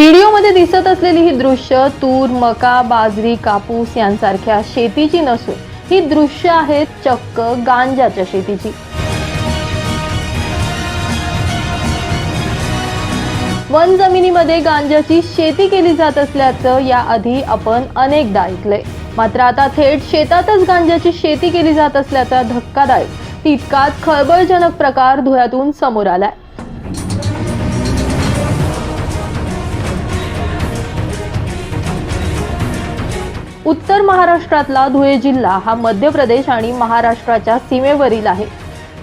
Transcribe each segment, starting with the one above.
व्हिडिओमध्ये दिसत असलेली ही दृश्य तूर मका बाजरी कापूस यांसारख्या शेतीची नसून ही दृश्य आहेत चक्क गांजाच्या शेतीची. वन जमिनीमध्ये गांजाची शेती केली जात असल्याचं याआधी आपण अनेकदा ऐकलंय. मात्र आता थेट शेतातच गांजाची शेती केली जात असल्याचा धक्कादायक तितकाच खळबळजनक प्रकार धुळ्यातून समोर आलाय. उत्तर महाराष्ट्रातला धुळे जिल्हा हा मध्य प्रदेश आणि महाराष्ट्राच्या सीमेवरील आहे.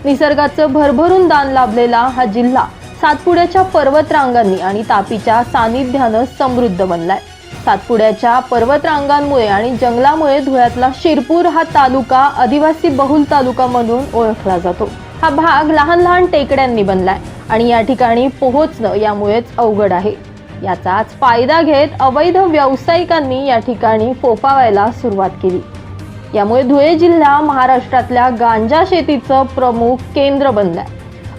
निसर्गाचं भरभरून दान लाभलेला हा जिल्हा सातपुड्याच्या पर्वतरांगांनी आणि तापीच्या सानिध्यानं समृद्ध बनलाय. सातपुड्याच्या पर्वतरांगांमुळे आणि जंगलामुळे धुळ्यातला शिरपूर हा तालुका आदिवासी बहुल तालुका म्हणून ओळखला जातो. हा भाग लहान लहान टेकड्यांनी बनलाय आणि या ठिकाणी पोहोचणं यामुळेच अवघड आहे. याचाच फायदा घेत अवैध व्यावसायिकांनी या ठिकाणी फोफावायला सुरुवात केली. यामुळे धुळे जिल्हा महाराष्ट्रातल्या गांजा शेतीचं प्रमुख केंद्र बनलाय.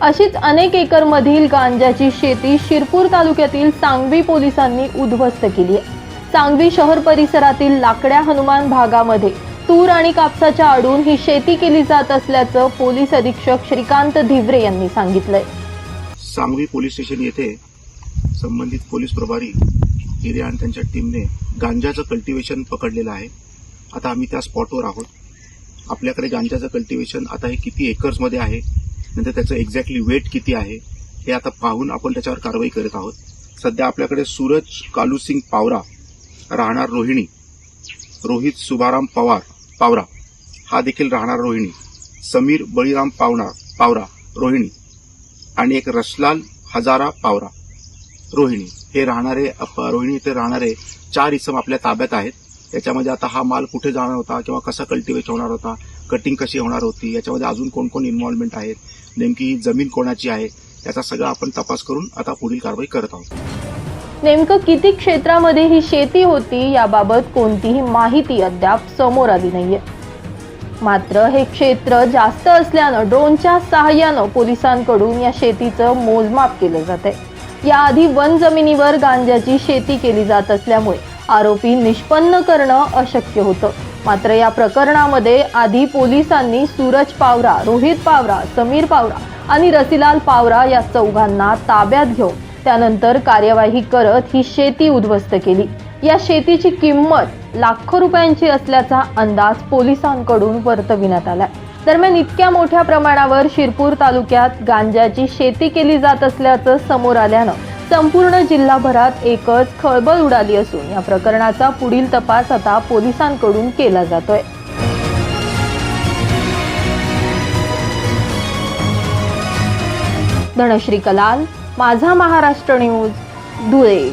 अशीच अनेक एकरमधील गांजाची शेती शिरपूर तालुक्यातील सांगवी पोलिसांनी उद्ध्वस्त केली आहे. सांगवी शहर परिसरातील लाकड्या हनुमान भागामध्ये तूर आणि कापसाच्या आडून ही शेती केली जात असल्याचं पोलीस अधीक्षक श्रीकांत धिवरे यांनी सांगितलंय. सांगवी पोलीस स्टेशन येथे संबंधित पोलीस प्रभारी हिरे आणि त्यांच्या टीमने गांजाचं कल्टिवेशन पकडलेलं आहे. आता आम्ही त्या स्पॉटवर आहोत. आपल्याकडे गांजाचं कल्टिवेशन आता हे किती एकर्समध्ये आहे? नंतर त्याचं एक्झॅक्टली वेट किती आहे? हे आता पाहून आपण त्याच्यावर कारवाई करत आहोत. सध्या आपल्याकडे सूरज कालूसिंग पावरा राहणार रोहिणी रोहित सुभाराम पवार पावरा हा देखील राहणार रोहिणी समीर बळीराम पावणार पावरा रोहिणी आणि एक रसलाल हजारा पावरा. रोहिणी. हे राहणारे रोहिणी इथे राहणारे चार इसम आपल्या ताब्यात आहेत. याच्यामध्ये आता हा माल कुठे जाणार होता किंवा कसा कल्टिवेट होणार होता कटिंग कशी होणार होती याच्यामध्ये अजून कोण कोण इन्व्हॉल्वमेंट आहेत नेमकी ही जमीन कोणाची आहे याचा सगळा आपण तपास करून आता पुढील कारवाई करत आहोत. नेमकं किती क्षेत्रामध्ये ही शेती होती याबाबत कोणतीही माहिती अद्याप समोर आली नाहीये. मात्र हे क्षेत्र जास्त असल्यानं ड्रोनच्या सहाय्यानं पोलिसांकडून या शेतीचं मोजमाप केलं जात आहे याआधी वन जमिनीवर गांजाची शेती केली जात असल्यामुळे आरोपी निष्पन्न करणं अशक्य होतं. मात्र या प्रकरणामध्ये आधी पोलिसांनी सूरज पावरा रोहित पावरा समीर पावरा आणि रसिलाल पावरा या चौघांना ताब्यात घेऊन त्यानंतर कार्यवाही करत ही शेती उद्ध्वस्त केली. या शेतीची किंमत लाखो रुपयांची असल्याचा अंदाज पोलिसांकडून वर्तविण्यात आलाय. दरम्यान इतक्या मोठ्या प्रमाणावर शिरपूर तालुक्यात गांजाची शेती केली जात असल्याचं समोर आल्यानं संपूर्ण जिल्हाभरात एकच खळबळ उडाली असून या प्रकरणाचा पुढील तपास आता पोलिसांकडून केला जातोय. धनश्री कलाल माझा महाराष्ट्र न्यूज धुळे.